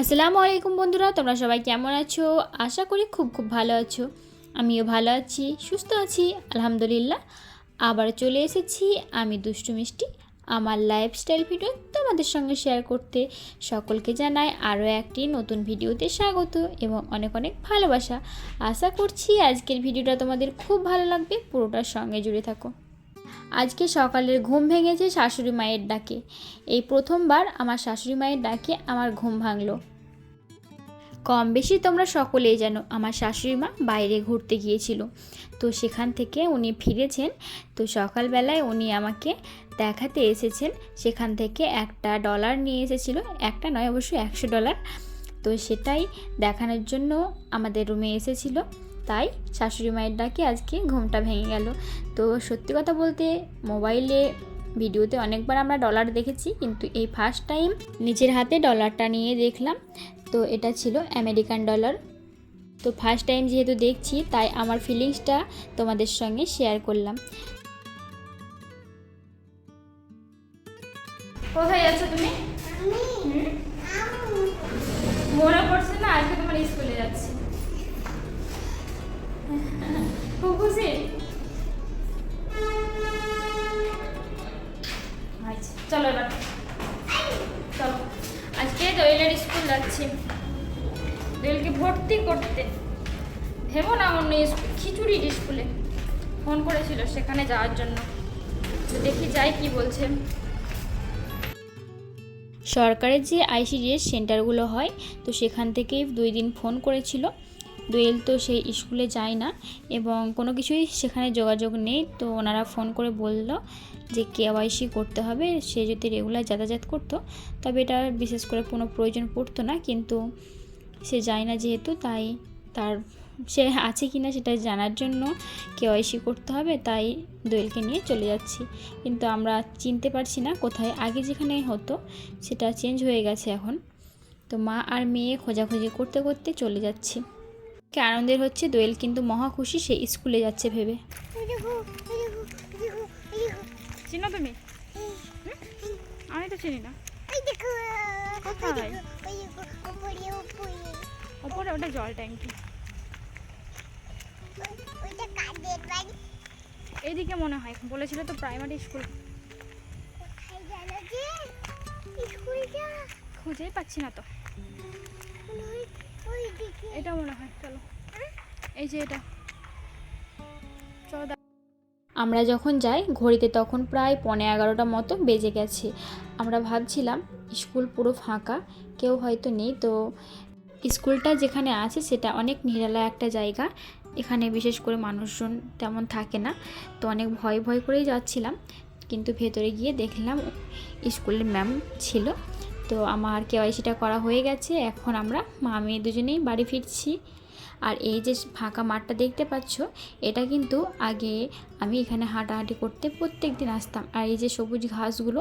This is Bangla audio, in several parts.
আসসালামু আলাইকুম বন্ধুরা, তোমরা সবাই কেমন আছো? আশা করি খুব খুব ভালো আছো। আমিও ভালো আছি, সুস্থ আছি, আলহামদুলিল্লাহ। আবার চলে এসেছি আমি দুষ্টু মিষ্টি, আমার লাইফস্টাইল ভিডিও তোমাদের সঙ্গে শেয়ার করতে। সকলকে জানাই আরও একটি নতুন ভিডিওতে স্বাগত এবং অনেক অনেক ভালোবাসা। আশা করছি আজকের ভিডিওটা তোমাদের খুব ভালো লাগবে পুরোটার সঙ্গে জুড়ে থাকো। আজকে সকালের ঘুম ভেঙেছে শাশুড়ি মায়ের ডাকে। এই প্রথমবার আমার শাশুড়ি মায়ের ডাকে আমার ঘুম ভাঙলো। কম বেশি তোমরা সকলেই জানো আমার শাশুড়ি মা বাইরে ঘুরতে গিয়েছিল। তো সেখান থেকে উনি ফিরেছেন। তো সকালবেলায় উনি আমাকে দেখাতে এসেছেন। সেখান থেকে একটা ডলার নিয়ে এসেছিল। একটা নয় অবশ্যই একশো ডলার তো সেটাই দেখানোর জন্য আমাদের রুমে এসেছিল। তাই শাশুড়ি মায়ের ডাকে আজকে ঘুমটা ভেঙে গেল। তো সত্যি কথা বলতে মোবাইলে ভিডিওতে অনেকবার আমরা ডলার দেখেছি কিন্তু এই ফার্স্ট টাইম নিজের হাতে ডলারটা নিয়ে দেখলাম। তো এটা ছিল আমেরিকান ডলার। তো ফার্স্ট টাইম যেহেতু দেখছি তাই আমার ফিলিংসটা তোমাদের সঙ্গে শেয়ার করলাম। কোথায় যাচ্ছ তুমি? মনে পড়ছে না? আজকে তোমার স্কুলে যাচ্ছি। খুশি আচ্ছা চলো চলো। আজকে দোয়েলের স্কুল যাচ্ছি। দোয়েলকে ভর্তি করতে। ভেবো না অন্য খিচুড়ির স্কুলে। ফোন করেছিল সেখানে যাওয়ার জন্য। দেখি যাই কি বলছে। সরকারের যে আইসিডিএস সেন্টারগুলো হয়, তো সেখান থেকেই দুই দিন ফোন করেছিল। দোয়েল তো সেই স্কুলে যায় না এবং কোনো কিছুই সেখানে যোগাযোগ নেই। তো ওনারা ফোন করে বলল যে কেওয়াইসি করতে হবে। সে যদি রেগুলার যাতায়াত করতো, তবে এটা বিশেষ করে কোনো প্রয়োজন পড়তো না। কিন্তু সে যায় না যেহেতু, তাই তার সে আছে কি না সেটা জানার জন্য কেওয়াইসি করতে হবে, তাই দোয়েলকে নিয়ে চলে যাচ্ছি। কিন্তু আমরা চিনতে পারছি না কোথায়। আগে যেখানে হতো, সেটা চেঞ্জ হয়ে গেছে এখন। তো মা আর মেয়ে খোঁজাখুঁজি করতে করতে চলে যাচ্ছি। কি আনন্দের হচ্ছে দোয়েল কিন্তু মহা খুশি সে স্কুলে যাচ্ছে ভেবে। চিনো তুমি? আমি তো চিনি না। ওপরে ওটা জল ট্যাঙ্কি। এইদিকে মনে হয় বলেছিল তো প্রাইমারি স্কুল খুঁজেই পাচ্ছি না তো। এটা মনে হয়, চলো। এই যে এটা। আমরা যখন যাই, ঘড়িতে তখন প্রায় পনে এগারোটা মতো বেজে গেছে। আমরা ভাবছিলাম, স্কুল পুরো ফাঁকা, কেউ হয়তো নেই, তো স্কুলটা যেখানে আছে সেটা অনেক নিরালা একটা জায়গা। এখানে বিশেষ করে মানুষজন তেমন থাকে না, তো অনেক ভয় ভয় করেই যাচ্ছিলাম। কিন্তু ভেতরে গিয়ে দেখলাম, স্কুলের ম্যাম ছিল। তো আমার কেওয়াইসিটা করা হয়ে গেছে। এখন আমরা মা মেয়ে দুজনেই বাড়ি ফিরছি। আর এই যে ফাঁকা মাঠটা দেখতে পাচ্ছ, এটা কিন্তু আগে আমি এখানে হাঁটাহাঁটি করতে প্রত্যেক দিন আসতাম। আর এই যে সবুজ ঘাসগুলো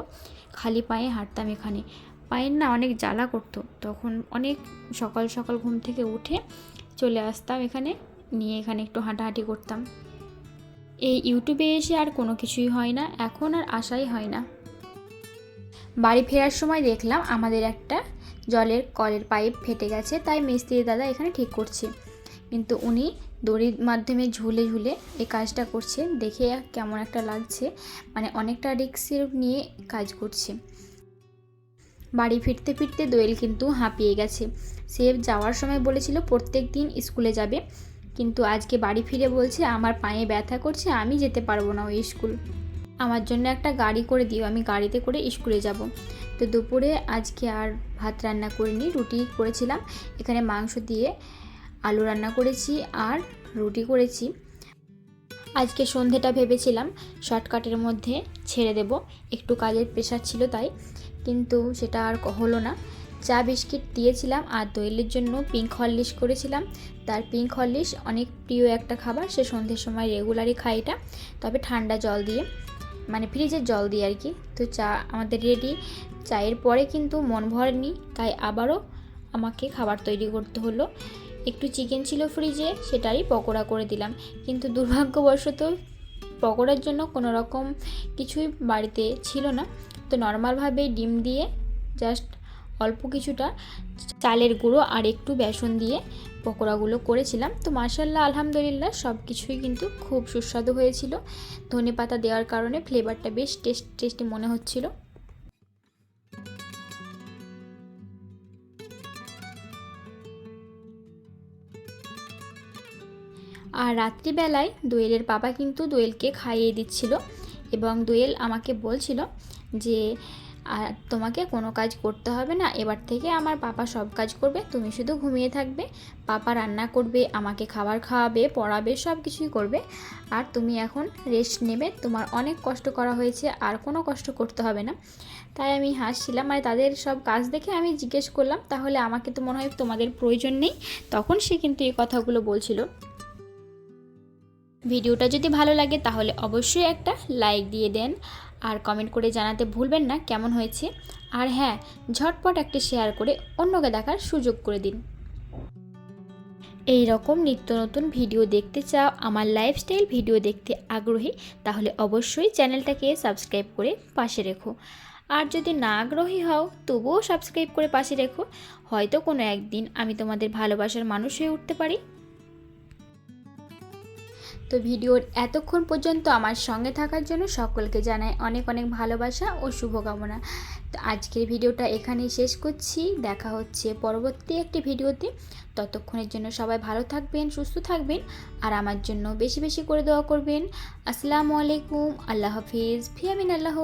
খালি পায়ে হাঁটতাম এখানে। পায়ের না অনেক জ্বালা করতো। তখন অনেক সকাল সকাল ঘুম থেকে উঠে চলে আসতাম এখানে, নিয়ে এখানে একটু হাঁটাহাঁটি করতাম। এই ইউটিউবে এসে আর কোনো কিছুই হয় না। এখন আর আশাই হয় না। বাড়ি ফেরার সময় দেখলাম আমাদের একটা জলের কলের পাইপ ফেটে গেছে, তাই মিস্ত্রি দাদা এখানে ঠিক করছে। কিন্তু উনি দড়ির মাধ্যমে ঝুলে ঝুলে এই কাজটা করছে, দেখে কেমন একটা লাগছে। মানে অনেকটা রিক্সের নিয়ে কাজ করছে। বাড়ি ফিরতে ফিরতে দোয়েল কিন্তু হাঁপিয়ে গেছে। সে যাওয়ার সময় বলেছিল, প্রত্যেক দিন স্কুলে যাবে। কিন্তু আজকে বাড়ি ফিরে বলছে, আমার পায়ে ব্যথা করছে, আমি যেতে পারব না ওই স্কুল। আমার জন্য একটা গাড়ি করে দিও, আমি গাড়িতে করে স্কুলে যাব। তো দুপুরে আজকে আর ভাত রান্না করিনি, রুটি করেছিলাম। এখানে মাংস দিয়ে আলু রান্না করেছি আর রুটি করেছি। আজকে সন্ধেটা ভেবেছিলাম শর্টকাটের মধ্যে ছেড়ে দেব, একটু কাজের প্রেশার ছিল তাই, কিন্তু সেটা আর হলো না। চা বিস্কিট দিয়েছিলাম আর দইলের জন্য পিঙ্ক হরলিশ করেছিলাম। তার পিঙ্ক হরলিশ অনেক প্রিয় একটা খাবার, সে সন্ধ্যের সময় রেগুলারই খায় এটা। তবে ঠান্ডা জল দিয়ে মানে ফ্রিজের জল দিয়ে আর কি। তো চা আমাদের রেডি চায়ের পরে কিন্তু মন ভরেনি, তাই আবারও আমাকে খাবার তৈরি করতে হলো। একটু চিকেন ছিল ফ্রিজে সেটারই পকোড়া করে দিলাম। কিন্তু দুর্ভাগ্যবশত পকোড়ার জন্য কোনো রকম কিছুই বাড়িতে ছিল না। তো নর্মালভাবে ডিম দিয়ে জাস্ট অল্প কিছুটা চালের গুঁড়ো আর একটু বেসন দিয়ে পকোড়াগুলো করেছিলাম। তো মার্শাল্লাহ আলহামদুলিল্লাহ সব কিছুই কিন্তু খুব সুস্বাদু হয়েছিল। ধনে পাতা দেওয়ার কারণে ফ্লেভারটা বেশ টেস্ট টেস্টি মনে হচ্ছিল। আর রাত্রিবেলায় দোয়েলের বাবা কিন্তু দোয়েলকে খাইয়ে দিচ্ছিল এবং দোয়েল আমাকে বলছিল যে আর তোমাকে কোনো কাজ করতে হবে না। এবার থেকে আমার পাপা সব কাজ করবে, তুমি শুধু ঘুমিয়ে থাকবে। পাপা রান্না করবে, আমাকে খাবার খাওয়াবে, পড়াবে, সব কিছুই করবে। আর তুমি এখন রেস্ট নেবে। তোমার অনেক কষ্ট করা হয়েছে, আর কোনো কষ্ট করতে হবে না। তাই আমি হাসছিলাম। মানে তাদের সব কাজ দেখে আমি জিজ্ঞেস করলাম, তাহলে আমাকে তো মনে হয় তোমাদের প্রয়োজন নেই। তখন সে কিন্তু এই কথাগুলো বলছিল। ভিডিওটা যদি ভালো লাগে তাহলে অবশ্যই একটা লাইক দিয়ে দেন আর কমেন্ট করে জানাতে ভুলবেন না কেমন হয়েছে। আর হ্যাঁ ঝটপট একটা শেয়ার করে অন্যকে দেখার সুযোগ করে দিন। এই রকম নিত্য নতুন ভিডিও দেখতে চাও, আমার লাইফস্টাইল ভিডিও দেখতে আগ্রহী, তাহলে অবশ্যই চ্যানেলটাকে সাবস্ক্রাইব করে পাশে রেখো। আর যদি না আগ্রহী হও, তবুও সাবস্ক্রাইব করে পাশে রেখো। হয়তো কোনো একদিন আমি তোমাদের ভালোবাসার মানুষ হয়ে উঠতে পারি। তো ভিডিওর এতক্ষণ পর্যন্ত আমার সঙ্গে থাকার জন্য সকলকে জানাই অনেক অনেক ভালোবাসা ও শুভকামনা। তো আজকের ভিডিওটা এখানেই শেষ করছি। দেখা হচ্ছে পরবর্তী একটি ভিডিওতে। ততক্ষণের জন্য সবাই ভালো থাকবেন, সুস্থ থাকবেন আর আমার জন্য বেশি বেশি করে দোয়া করবেন। আসসালামু আলাইকুম। আল্লাহ হাফিজ। ফিয়ামিন আল্লাহ।